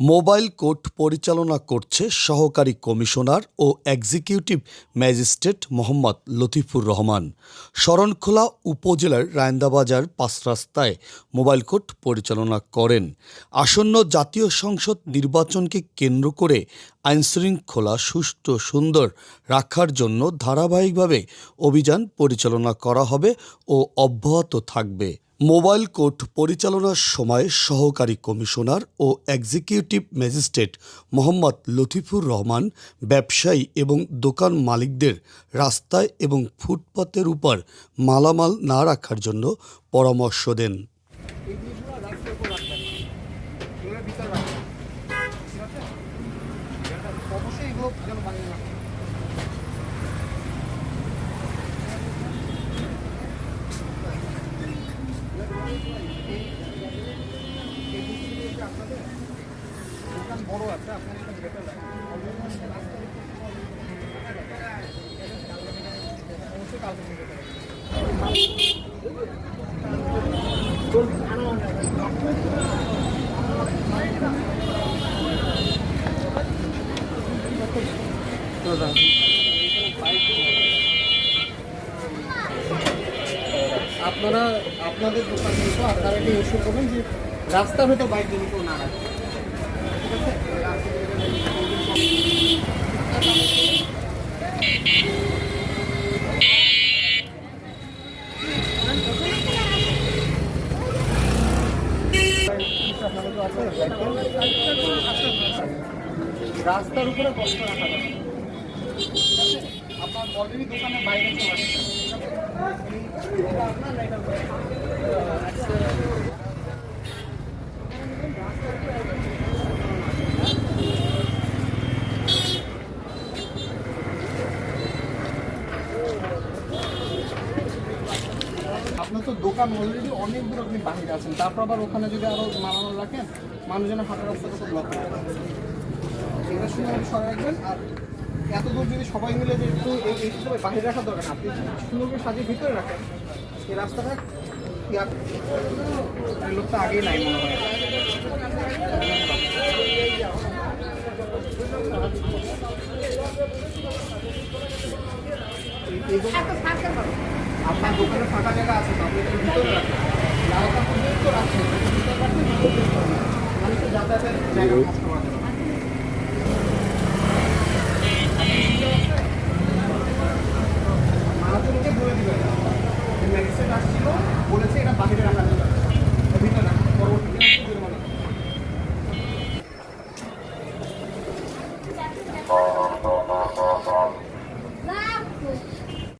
Mobile court পরিচালনা করছে সহকারী কমিশনার ও এক্সিকিউটিভ ম্যাজিস্ট্রেট মোহাম্মদ লতিফুর রহমান। শরণখোলা উপজেলার রায়ন্দাবাজার পাঁচ রাস্তায় মোবাইল কোর্ট পরিচালনা করেন। আসন্ন জাতীয় সংসদ নির্বাচনকে কেন্দ্র করে আইনশৃঙ্খলা সুষ্ঠু সুন্দর রাখার জন্য ধারাবাহিকভাবে অভিযান পরিচালনা করা হবে ও অব্যাহত থাকবে। মোবাইল কোর্ট পরিচালনার সময় সহকারী কমিশনার ও এক্সিকিউটিভ ম্যাজিস্ট্রেট মোহাম্মদ লতিফুর রহমান ব্যবসায়ী এবং দোকান মালিকদের রাস্তায় এবং ফুটপাতের উপর মালামাল না রাখার জন্য পরামর্শ দেন না দোকান বড় আছে আপনার এটা বেটার লাগে অবশ্যই কালকে নিয়ে যেতে হবে। আপনারা আপনাদের দোকান কিন্তু আপনারা এটা ইস্যু করবেন যে রাস্তার হয়তো বাইক যদি কেউ না রাখে। রাস্তার উপরে কষ্ট রাখা যাবে। আপনার অলরেডি দোকানের বাইরে চলে আসছে আপনার আপনার তো দোকান অলরেডি অনেক দূর আপনি বাহিরে আছেন। তারপর আবার ওখানে যদি আরও মালামাল রাখেন, মানুষজনের হাঁটা রাস্তাটা তো ব্লক যাবে এটা শুনে আপনি সরে রাখবেন। আর এত দূর যদি সবাই মিলে যে একটু এই বাহিরে রাখার দরকার আপনি সুন্দর করে সাজিয়ে ভিতরে রাখেন, এই রাস্তাটা লোকটা আগেই নাই মনে হয়। আপনার দোকানে ফাঁকা জায়গা আছে তো আপনি ভিতরে রাখেন রাখছেন রাখলে ভিতরে বের করবেন। মানুষের যাতায়াতের জায়গা নষ্ট করা যাবে না। মানুষজনকে বলে দিবেন ম্যাজিস্ট্রেট আসছিল বলেছে এটা বাহিরে রাখা যাবে। ভিতরে রাখা পরবর্তীতে জরিমানা।